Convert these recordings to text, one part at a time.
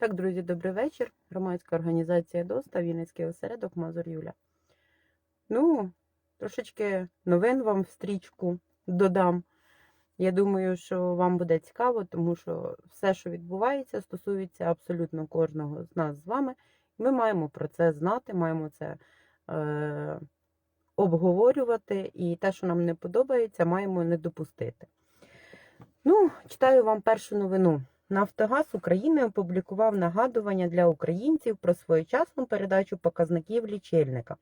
Так, друзі, добрий вечір. Громадська організація ДОСТА, Вінницький осередок Мазур Юля. Ну, трошечки новин вам в стрічку додам. Я думаю, що вам буде цікаво, тому що все, що відбувається, стосується абсолютно кожного з нас з вами. Ми маємо про це знати, маємо це е, обговорювати, і те, що нам не подобається, маємо не допустити. Ну, читаю вам першу новину. Нафтогаз України опублікував нагадування для українців про своєчасну передачу показників лічильника.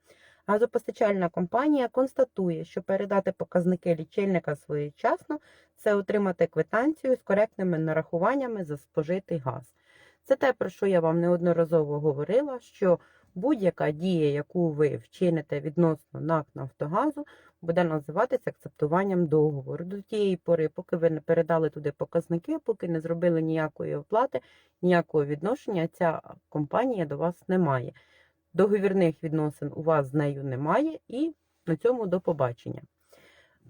Газопостачальна компанія констатує, що передати показники лічильника своєчасно це отримати квитанцію з коректними нарахуваннями за спожитий газ. Це те, про що я вам неодноразово говорила, що будь-яка дія, яку ви вчините відносно НАК Нафтогазу, буде називатися акцептуванням договору. До тієї пори, поки ви не передали туди показники, поки не зробили ніякої оплати, ніякого відношення, ця компанія до вас не має. Договірних відносин у вас з нею немає, і на цьому до побачення.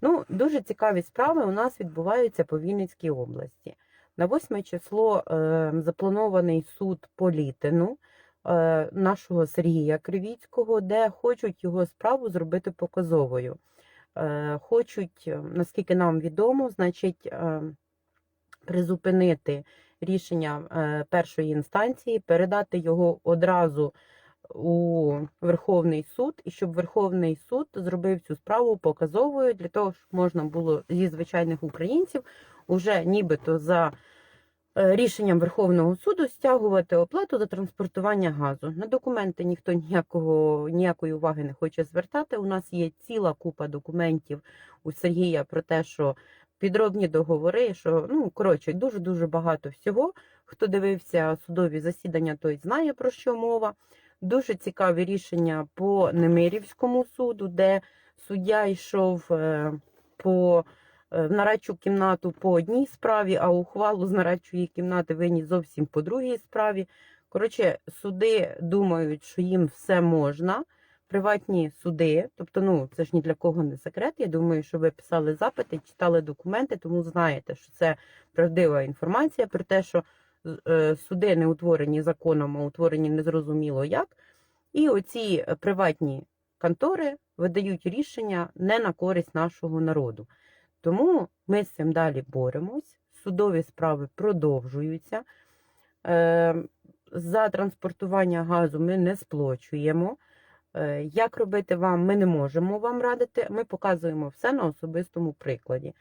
Ну, Дуже цікаві справи у нас відбуваються по Вінницькій області. На 8 число е, запланований суд по Літину е, нашого Сергія Кривіцького, де хочуть його справу зробити показовою. Е, хочуть, наскільки нам відомо, значить, е, призупинити рішення е, першої інстанції, передати його одразу у Верховний суд, і щоб Верховний суд зробив цю справу показовою для того, щоб можна було зі звичайних українців уже нібито за е, рішенням Верховного суду стягувати оплату за транспортування газу. На документи ніхто ніякого ніякої уваги не хоче звертати. У нас є ціла купа документів у Сергія про те, що підробні договори, що ну коротше, дуже дуже багато всього. Хто дивився судові засідання, той знає про що мова. Дуже цікаві рішення по Немирівському суду, де суддя йшов е, по е, в нарадчу кімнату по одній справі, а ухвалу з нарадчої кімнати виніс зовсім по другій справі. Коротше, суди думають, що їм все можна. Приватні суди, тобто, ну це ж ні для кого не секрет. Я думаю, що ви писали запити, читали документи, тому знаєте, що це правдива інформація про те, що е, суди не утворені законом, а утворені незрозуміло як. І оці приватні контори видають рішення не на користь нашого народу. Тому ми з цим далі боремось, судові справи продовжуються. Е, За транспортування газу ми не сплочуємо. Е, Як робити вам, ми не можемо вам радити. Ми показуємо все на особистому прикладі.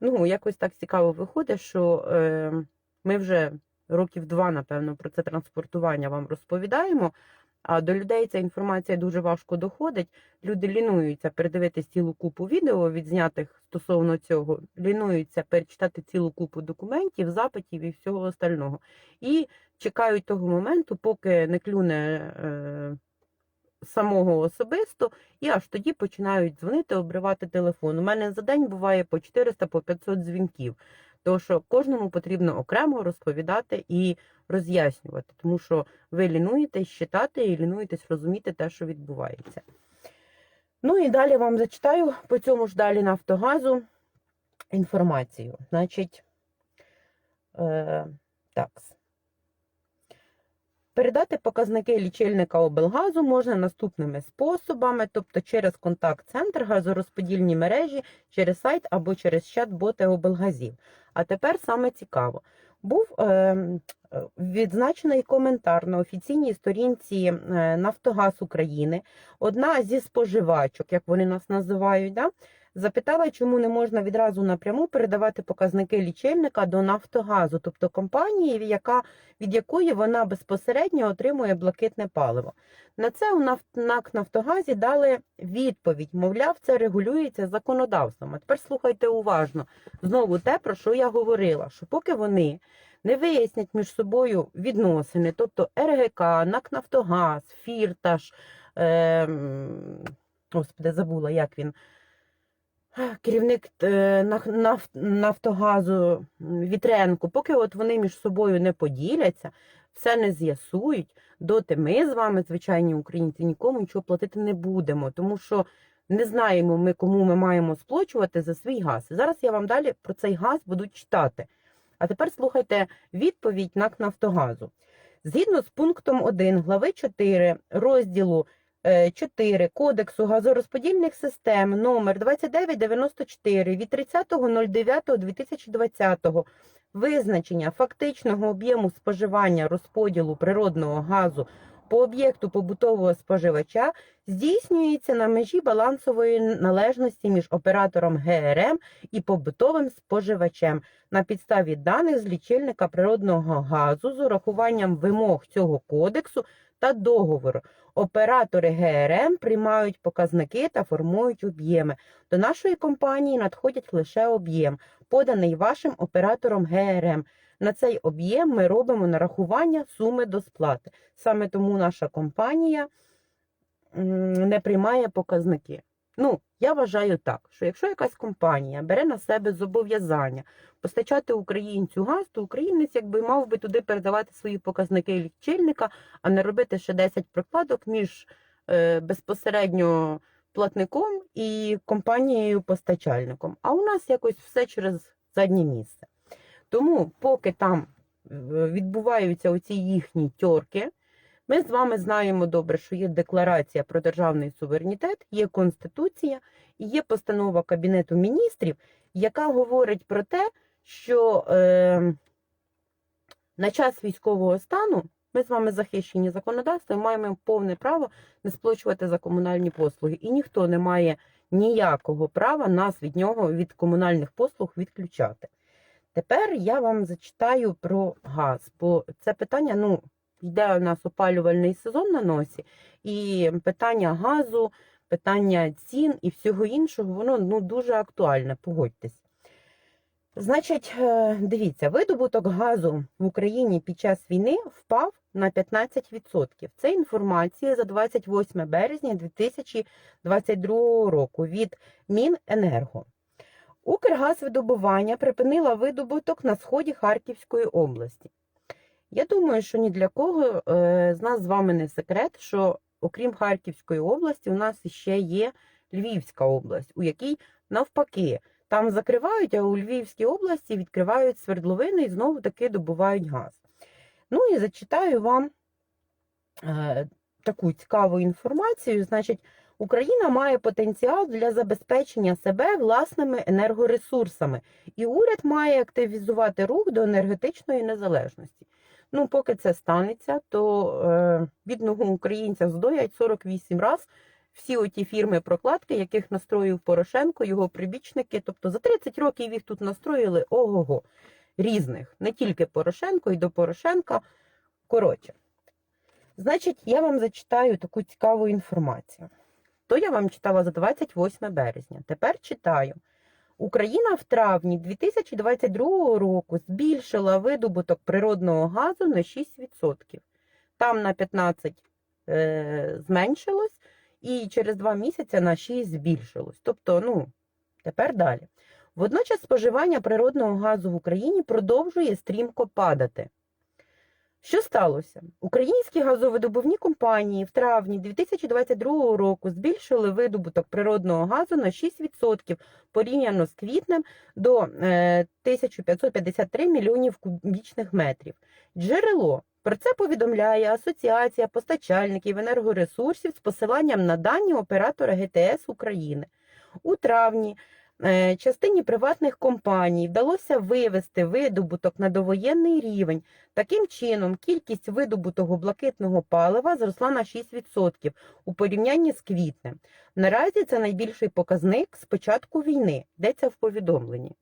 Ну, якось так цікаво виходить, що е, ми вже років два, напевно, про це транспортування вам розповідаємо. А до людей ця інформація дуже важко доходить. Люди лінуються передивитись цілу купу відео, відзнятих стосовно цього, лінуються перечитати цілу купу документів, запитів і всього остального. І чекають того моменту, поки не клюне е, самого особисто, і аж тоді починають дзвонити, обривати телефон. У мене за день буває по 400 по 500 дзвінків. Тому що кожному потрібно окремо розповідати і роз'яснювати, тому що ви лінуєтесь читати і лінуєтесь розуміти те, що відбувається. Ну і далі вам зачитаю по цьому ж далі Нафтогазу інформацію. Значить, е, так. Передати показники лічильника облгазу можна наступними способами, тобто через контакт-центр, газорозподільні мережі, через сайт або через чат-боти облгазів. А тепер саме цікаво. Був е, відзначений коментар на офіційній сторінці е, Нафтогаз України. Одна зі споживачок, як вони нас називають, да, запитала, чому не можна відразу напряму передавати показники лічильника до Нафтогазу, тобто компанії, яка, від якої вона безпосередньо отримує блакитне паливо. На це у НАК Нафтогазі дали відповідь, мовляв, це регулюється законодавством. А тепер слухайте уважно знову те, про що я говорила, що поки вони не вияснять між собою відносини, тобто РГК, НАК Нафтогаз, Фірташ, е, господи, забула, як він. Керівник е, Нафтогазу Вітренко, поки от вони між собою не поділяться, все не з'ясують, доти ми з вами, звичайні українці, нікому нічого платити не будемо, тому що не знаємо ми, кому ми маємо сплачувати за свій газ. Зараз я вам далі про цей газ буду читати. А тепер слухайте відповідь НАК Нафтогазу. Згідно з пунктом 1 глави 4 розділу 4 Кодексу газорозподільних систем номер 2994 від 30.09.2020 визначення фактичного об'єму споживання розподілу природного газу по об'єкту побутового споживача здійснюється на межі балансової належності між оператором ГРМ і побутовим споживачем на підставі даних з лічильника природного газу з урахуванням вимог цього кодексу та договору. Оператори ГРМ приймають показники та формують об'єми. До нашої компанії надходять лише об'єм, поданий вашим оператором ГРМ. На цей об'єм ми робимо нарахування суми до сплати. Саме тому наша компанія не приймає показники. Ну, я вважаю так, що якщо якась компанія бере на себе зобов'язання постачати українцю газ, то українець якби мав би туди передавати свої показники лічильника, а не робити ще 10 прокладок між е, безпосередньо платником і компанією-постачальником. А у нас якось все через заднє місце. Тому, поки там е, відбуваються оці їхні тьорки, ми з вами знаємо добре, що є декларація про державний суверенітет, є конституція і є постанова Кабінету міністрів, яка говорить про те, що е, на час військового стану ми з вами захищені законодавством, маємо повне право не сплачувати за комунальні послуги. І ніхто не має ніякого права нас від нього, від комунальних послуг відключати. Тепер я вам зачитаю про газ, бо це питання, ну, йде у нас опалювальний сезон на носі, і питання газу, питання цін і всього іншого, воно ну, дуже актуальне, погодьтесь. Значить, е, дивіться, видобуток газу в Україні під час війни впав на 15%. Це інформація за 28 березня 2022 року від Міненерго. Укргазвидобування припинила видобуток на сході Харківської області. Я думаю, що ні для кого е, з нас з вами не секрет, що окрім Харківської області, у нас ще є Львівська область, у якій навпаки там закривають, а у Львівській області відкривають свердловини і знову таки добувають газ. Ну і зачитаю вам е, таку цікаву інформацію. Значить, Україна має потенціал для забезпечення себе власними енергоресурсами, і уряд має активізувати рух до енергетичної незалежності. Ну, поки це станеться, то е, бідного українця здоять 48 разів всі оті фірми прокладки, яких настроїв Порошенко, його прибічники. Тобто за 30 років їх тут настроїли ого-го різних, не тільки Порошенко, і до Порошенка. Коротше, значить, я вам зачитаю таку цікаву інформацію. То я вам читала за 28 березня. Тепер читаю. Україна в травні 2022 року збільшила видобуток природного газу на 6%. Там на 15 е, зменшилось, і через 2 місяці на 6 збільшилось. Тобто, ну, тепер далі. Водночас споживання природного газу в Україні продовжує стрімко падати. Що сталося? Українські газовидобувні компанії в травні 2022 року збільшили видобуток природного газу на 6% порівняно з квітнем до е, 1553 мільйонів кубічних метрів. Джерело про це повідомляє Асоціація постачальників енергоресурсів з посиланням на дані оператора ГТС України. У травні е, частині приватних компаній вдалося вивести видобуток на довоєнний рівень. Таким чином, кількість видобутого блакитного палива зросла на 6% у порівнянні з квітнем. Наразі це найбільший показник з початку війни, йдеться в повідомленні.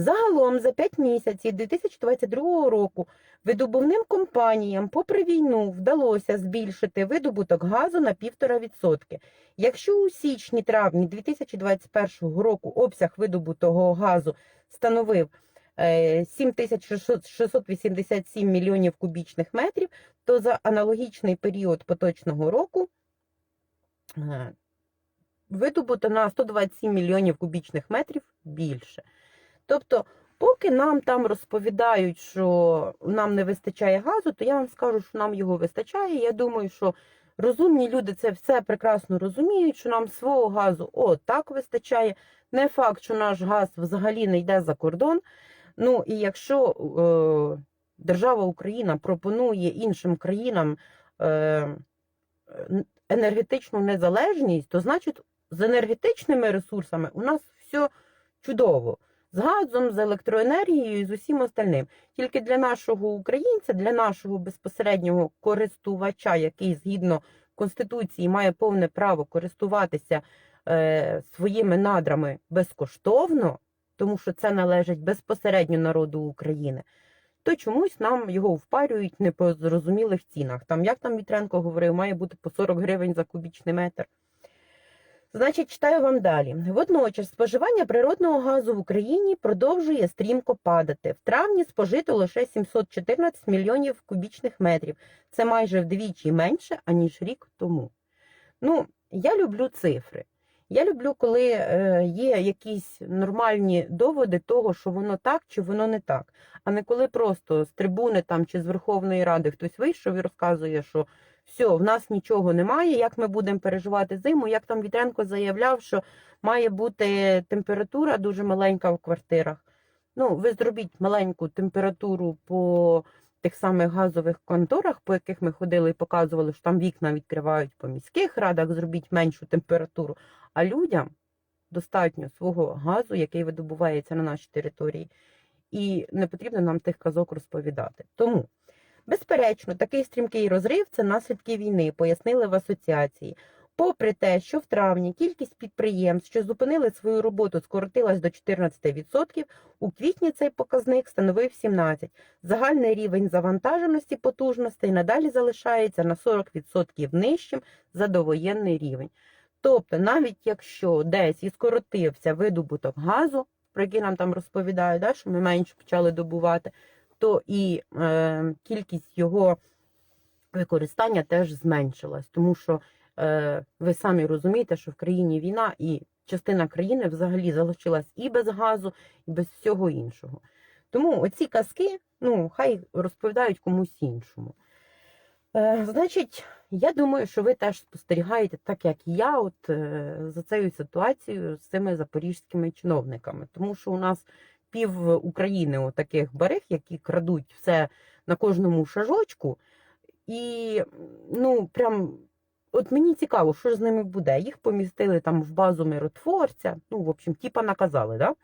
Загалом за 5 місяців 2022 року видобувним компаніям, попри війну, вдалося збільшити видобуток газу на 1,5%. Якщо у січні-травні 2021 року обсяг видобутого газу становив е, 7687 мільйонів кубічних метрів, то за аналогічний період поточного року е, видобуто на 127 мільйонів кубічних метрів більше. Тобто, поки нам там розповідають, що нам не вистачає газу, то я вам скажу, що нам його вистачає. Я думаю, що розумні люди це все прекрасно розуміють, що нам свого газу о, так вистачає. Не факт, що наш газ взагалі не йде за кордон. Ну і якщо е, держава Україна пропонує іншим країнам е, енергетичну незалежність, то значить з енергетичними ресурсами у нас все чудово. З газом, з електроенергією і з усім остальним. Тільки для нашого українця, для нашого безпосереднього користувача, який згідно Конституції має повне право користуватися е, своїми надрами безкоштовно, тому що це належить безпосередньо народу України, то чомусь нам його впарюють не по зрозумілих цінах. Там, як там Вітренко говорив, має бути по 40 гривень за кубічний метр. Значить, читаю вам далі. Водночас споживання природного газу в Україні продовжує стрімко падати. В травні спожито лише 714 мільйонів кубічних метрів. Це майже вдвічі менше, аніж рік тому. Ну, я люблю цифри. Я люблю, коли е, є якісь нормальні доводи того, що воно так чи воно не так. А не коли просто з трибуни там чи з Верховної Ради хтось вийшов і розказує, що все, в нас нічого немає, як ми будемо переживати зиму. Як там Вітренко заявляв, що має бути температура дуже маленька в квартирах. Ну, ви зробіть маленьку температуру по тих самих газових конторах, по яких ми ходили і показували, що там вікна відкривають по міських радах, зробіть меншу температуру. А людям достатньо свого газу, який видобувається на нашій території, і не потрібно нам тих казок розповідати. Тому, безперечно, такий стрімкий розрив це наслідки війни, пояснили в асоціації. Попри те, що в травні кількість підприємств, що зупинили свою роботу, скоротилась до 14%, у квітні цей показник становив 17%. Загальний рівень завантаженості потужностей надалі залишається на 40% нижчим за довоєнний рівень. Тобто, навіть якщо десь і скоротився видобуток газу, про який нам там розповідають, да, що ми менше почали добувати, то і е, кількість його використання теж зменшилась, тому що е, ви самі розумієте, що в країні війна і частина країни взагалі залишилась і без газу, і без всього іншого. Тому оці казки, ну, хай розповідають комусь іншому. Е, значить, я думаю, що ви теж спостерігаєте, так як і я, от е, за цією ситуацією з цими запорізькими чиновниками, тому що у нас пів України таких бариг, які крадуть все на кожному шажочку, і ну прям. От мені цікаво, що ж з ними буде. Їх помістили там в базу миротворця, ну, в общем, типа наказали, да?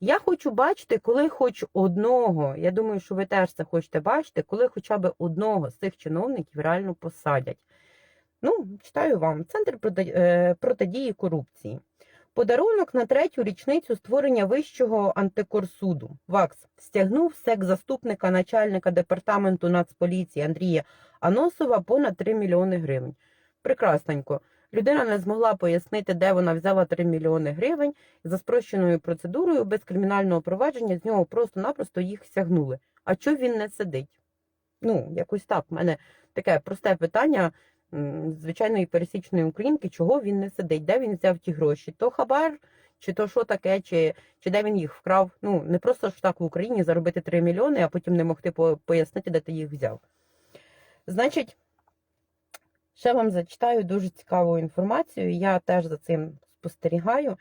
Я хочу бачити, коли хоч одного, я думаю, що ви теж це хочете бачити, коли хоча б одного з цих чиновників реально посадять. Ну, читаю вам. Центр е, протидії корупції. Подарунок на третю річницю створення Вищого антикорсуду. ВАКС стягнув секс-заступника начальника департаменту Нацполіції Андрія Аносова понад 3 мільйони гривень. Прекрасненько. Людина не змогла пояснити, де вона взяла 3 мільйони гривень. За спрощеною процедурою без кримінального провадження з нього просто-напросто їх стягнули. А чого він не сидить? Ну, якось так. У мене таке просте питання звичайної пересічної українки, чого він не сидить, де він взяв ті гроші? То хабар, чи то що таке, чи, чи де він їх вкрав? Ну, не просто ж так в Україні заробити 3 мільйони, а потім не могти пояснити, де ти їх взяв. Значить, ще вам зачитаю дуже цікаву інформацію. Я теж за цим спостерігаю,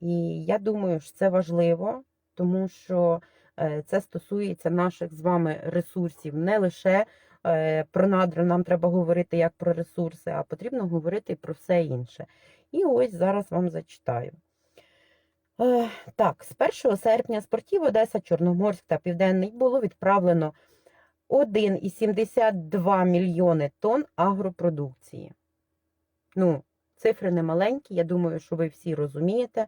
і я думаю, що це важливо, тому що е, це стосується наших з вами ресурсів не лише про надра нам треба говорити як про ресурси, а потрібно говорити про все інше. І ось зараз вам зачитаю. Е, Так, з 1 серпня з портів Одеса, Чорноморськ та Південний було відправлено 1,72 мільйони тонн агропродукції. Ну, цифри не маленькі, я думаю, що ви всі розумієте.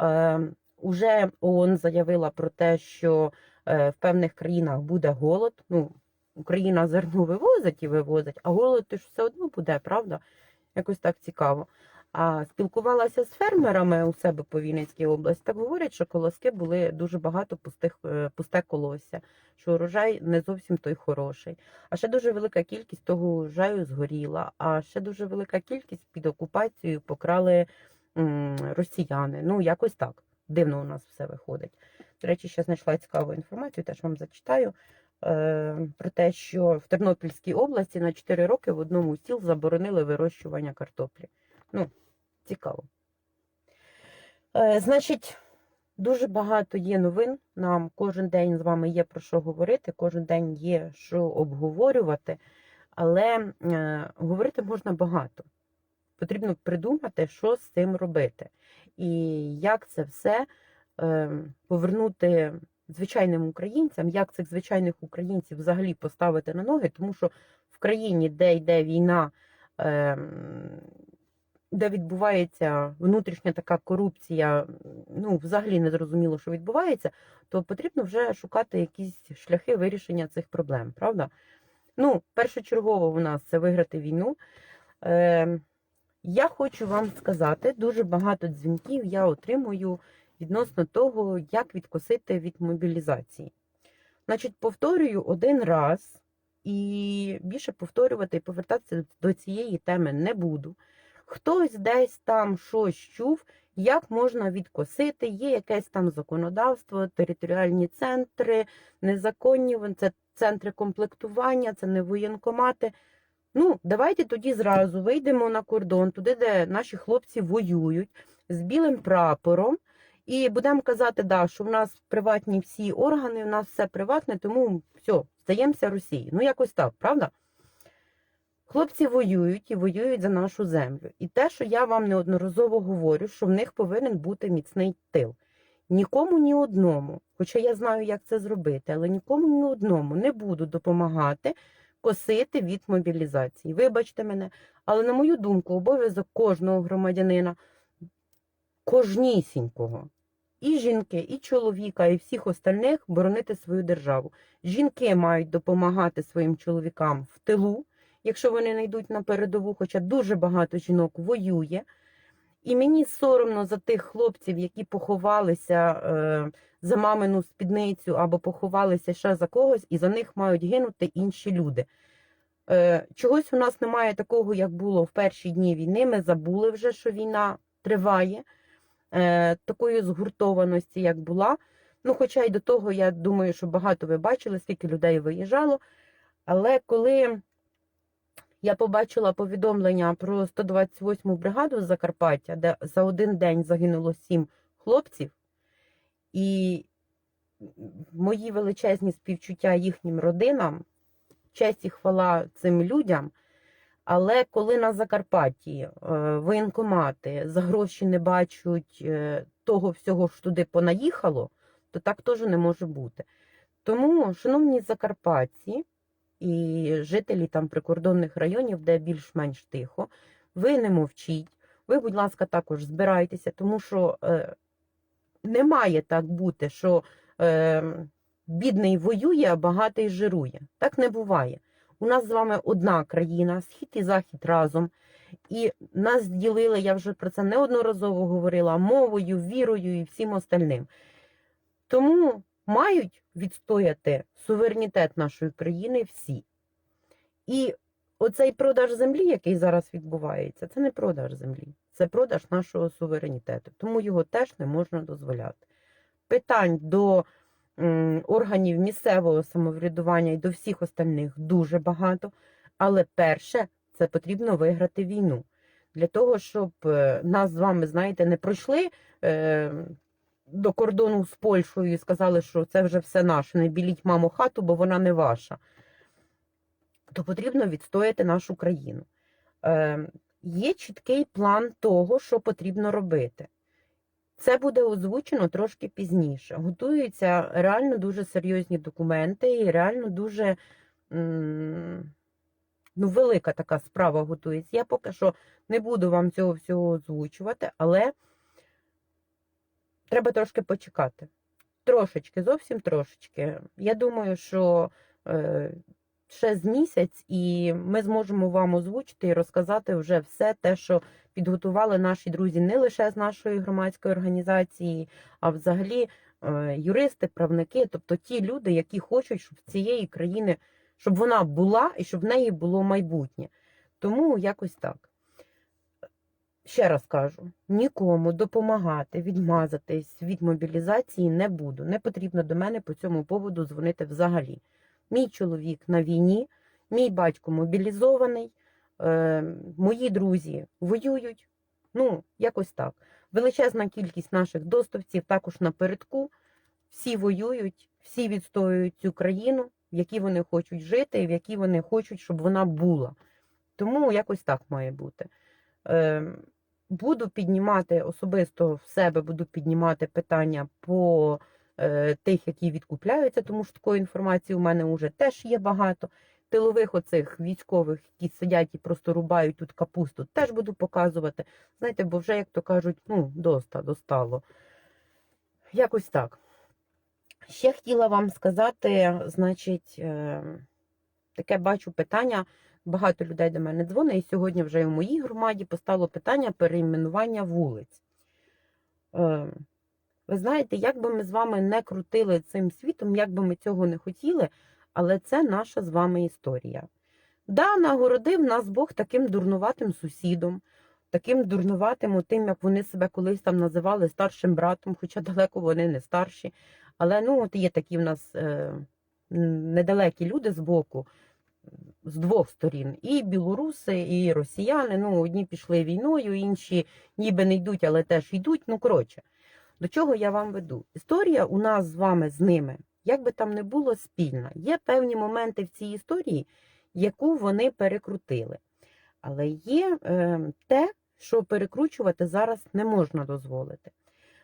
Е, Уже ООН заявила про те, що е, в певних країнах буде голод. Ну, Україна зерно вивозить і вивозить, а голод ж все одно буде, правда? Якось так цікаво. А спілкувалася з фермерами у себе по Вінницькій області, так говорять, що колоски були дуже багато пустих, е, пусте колосся, що урожай не зовсім той хороший. А ще дуже велика кількість того урожаю згоріла, а ще дуже велика кількість під окупацією покрали м, росіяни. Ну, якось так. Дивно у нас все виходить. До речі, ще знайшла цікаву інформацію, теж вам зачитаю. Е, Про те, що в Тернопільській області на 4 роки в одному сіл заборонили вирощування картоплі. Ну, цікаво. Е, значить, Дуже багато є новин. Нам кожен день з вами є про що говорити, кожен день є що обговорювати, але е, говорити можна багато. Потрібно придумати, що з цим робити, і як це все повернути звичайним українцям, як цих звичайних українців взагалі поставити на ноги, тому що в країні, де йде війна, е, де відбувається внутрішня така корупція, ну взагалі не зрозуміло, що відбувається, то потрібно вже шукати якісь шляхи вирішення цих проблем, правда? Ну, першочергово у нас це виграти війну. Е, я хочу вам сказати, дуже багато дзвінків я отримую відносно того, як відкосити від мобілізації. Значить, повторюю один раз і більше повторювати і повертатися до цієї теми не буду. Хтось десь там щось чув, як можна відкосити, є якесь там законодавство, територіальні центри, незаконні, це центри комплектування, це не воєнкомати. Ну, давайте тоді зразу вийдемо на кордон, туди, де наші хлопці воюють з білим прапором, і будемо казати, да, що в нас приватні всі органи, у нас все приватне, тому все, здаємося Росії. Ну, якось так, правда? Хлопці воюють і воюють за нашу землю. І те, що я вам неодноразово говорю, що в них повинен бути міцний тил. Нікому ні одному, хоча я знаю, як це зробити, але нікому ні одному не буду допомагати косити від мобілізації. Вибачте мене, але на мою думку, обов'язок кожного громадянина, кожнісінького, і жінки, і чоловіка, і всіх остальних боронити свою державу. Жінки мають допомагати своїм чоловікам в тилу, якщо вони не йдуть на передову, хоча дуже багато жінок воює. І мені соромно за тих хлопців, які поховалися е, за мамину спідницю або поховалися ще за когось, і за них мають гинути інші люди. Е, чогось у нас немає такого, як було в перші дні війни. Ми забули вже, що війна триває, е, такої згуртованості, як була. Ну, хоча й до того, я думаю, що багато ви бачили, скільки людей виїжджало. Але коли я побачила повідомлення про 128-му бригаду з Закарпаття, де за один день загинуло сім хлопців, і мої величезні співчуття їхнім родинам, честь і хвала цим людям. Але коли на Закарпатті е, воєнкомати за гроші не бачать е, того всього, що туди понаїхало, то так теж не може бути. Тому, шановні закарпатці, і жителі там прикордонних районів, де більш-менш тихо, ви не мовчіть. Ви, будь ласка, також збирайтеся, тому що е, не має так бути, що е, бідний воює, а багатий жирує. Так не буває. У нас з вами одна країна, схід і захід разом. І нас ділили, я вже про це неодноразово говорила, мовою, вірою і всім остальним. Тому мають відстояти суверенітет нашої країни всі. І оцей продаж землі, який зараз відбувається, це не продаж землі, це продаж нашого суверенітету. Тому його теж не можна дозволяти. Питань до органів місцевого самоврядування і до всіх остальних дуже багато. Але перше, це потрібно виграти війну. Для того, щоб е, нас з вами, знаєте, не пройшли. Е, до кордону з Польщею і сказали, що це вже все наше. Не біліть маму хату, бо вона не ваша. То потрібно відстояти нашу країну. Е, Є чіткий план того, що потрібно робити. Це буде озвучено трошки пізніше. Готуються реально дуже серйозні документи, і реально дуже ну, велика така справа готується. Я поки що не буду вам цього всього озвучувати, але треба трошки почекати. Трошечки, зовсім трошечки. Я думаю, що е, ще з місяць, і ми зможемо вам озвучити і розказати вже все те, що підготували наші друзі не лише з нашої громадської організації, а взагалі е, юристи, правники, тобто ті люди, які хочуть, щоб цієї країни, щоб вона була і щоб в неї було майбутнє. Тому якось так. Ще раз кажу: нікому допомагати, відмазатись від мобілізації не буду. Не потрібно до мене по цьому поводу дзвонити взагалі. Мій чоловік на війні, мій батько мобілізований, е, мої друзі воюють. Ну, якось так. Величезна кількість наших достовців також напередку. Всі воюють, всі відстоюють цю країну, в якій вони хочуть жити, і в якій вони хочуть, щоб вона була. Тому якось так має бути. Е, Буду піднімати особисто в себе, буду піднімати питання по тих, які відкупляються, тому що такої інформації у мене вже теж є багато. Тилових оцих військових, які сидять і просто рубають тут капусту, теж буду показувати. Знаєте, бо вже, як то кажуть, ну, доста, достало. Якось так. Ще хотіла вам сказати, значить, е, таке бачу питання. Багато людей до мене дзвонить, і сьогодні вже в моїй громаді постало питання перейменування вулиць. Ви знаєте, як би ми з вами не крутили цим світом, як би ми цього не хотіли, але це наша з вами історія. Да, нагородив нас Бог таким дурнуватим сусідом, таким дурнуватим, тим, як вони себе колись там називали старшим братом, хоча далеко вони не старші. Але ну, от є такі в нас е, недалекі люди з боку, з двох сторін. І білоруси, і росіяни. Ну, одні пішли війною, інші ніби не йдуть, але теж йдуть. Ну, коротше, до чого я вам веду? Історія у нас з вами з ними, як би там не було, спільна. Є певні моменти в цій історії, яку вони перекрутили. Але є е, те, що перекручувати зараз не можна дозволити.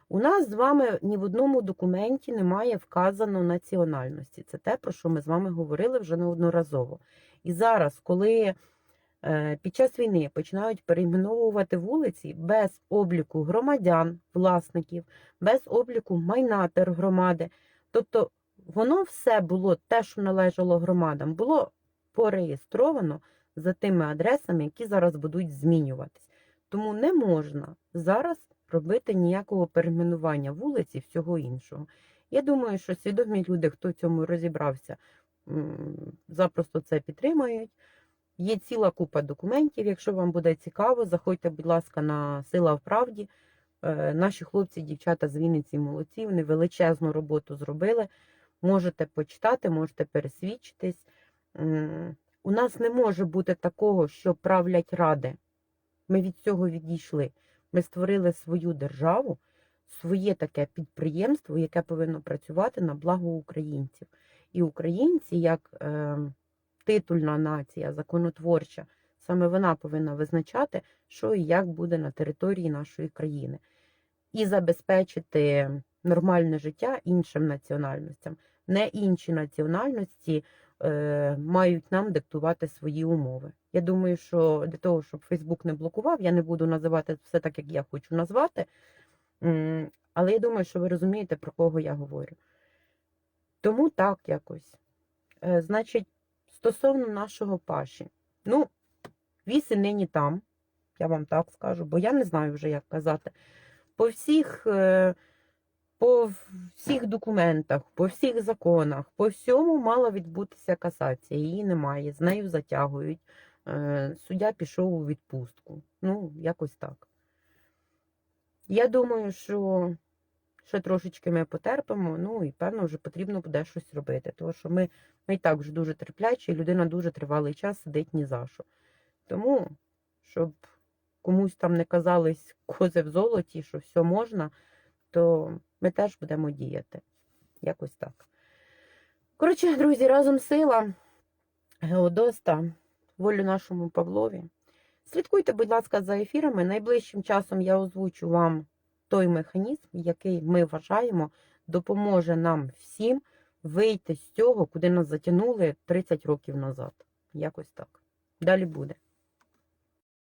У нас з вами ні в одному документі немає вказано національності. Це те, про що ми з вами говорили вже неодноразово. І зараз, коли під час війни починають перейменовувати вулиці без обліку громадян, власників, без обліку майна тергромади, тобто воно все було те, що належало громадам, було пореєстровано за тими адресами, які зараз будуть змінюватись. Тому не можна зараз робити ніякого перейменування вулиці і всього іншого. Я думаю, що свідомі люди, хто в цьому розібрався, запросто це підтримають. Є ціла купа документів. Якщо вам буде цікаво, заходьте, будь ласка, на Сила в правді. Е, Наші хлопці, дівчата з Вінниці молодці, вони величезну роботу зробили. Можете почитати, можете пересвідчитись. У нас не може бути такого, що правлять ради. Ми від цього відійшли. Ми створили свою державу, своє таке підприємство, яке повинно працювати на благо українців. І українці, як е, титульна нація, законотворча, саме вона повинна визначати, що і як буде на території нашої країни, і забезпечити нормальне життя іншим національностям. Не інші національності е, мають нам диктувати свої умови. Я думаю, що для того, щоб Фейсбук не блокував, я не буду називати все так, як я хочу назвати. Але я думаю, що ви розумієте, про кого я говорю. Тому так якось. Е, Значить, стосовно нашого паші. Ну, віси нині там, я вам так скажу, бо я не знаю вже, як казати. По всіх, е, по всіх документах, по всіх законах, по всьому мала відбутися касація. Її немає, з нею затягують. Е, Суддя пішов у відпустку. Ну, якось так. Я думаю, що ще трошечки ми потерпимо, ну і певно вже потрібно буде щось робити. Тому що ми, ми і так вже дуже терплячі, і людина дуже тривалий час сидить ні за що. Тому, щоб комусь там не казались кози в золоті, що все можна, то ми теж будемо діяти. Якось так. Коротше, друзі, разом сила, Геодоста, волю нашому Павлові. Слідкуйте, будь ласка, за ефірами. Найближчим часом я озвучу вам той механізм, який ми вважаємо, допоможе нам всім вийти з цього, куди нас затягнули 30 років назад. Якось так. Далі буде.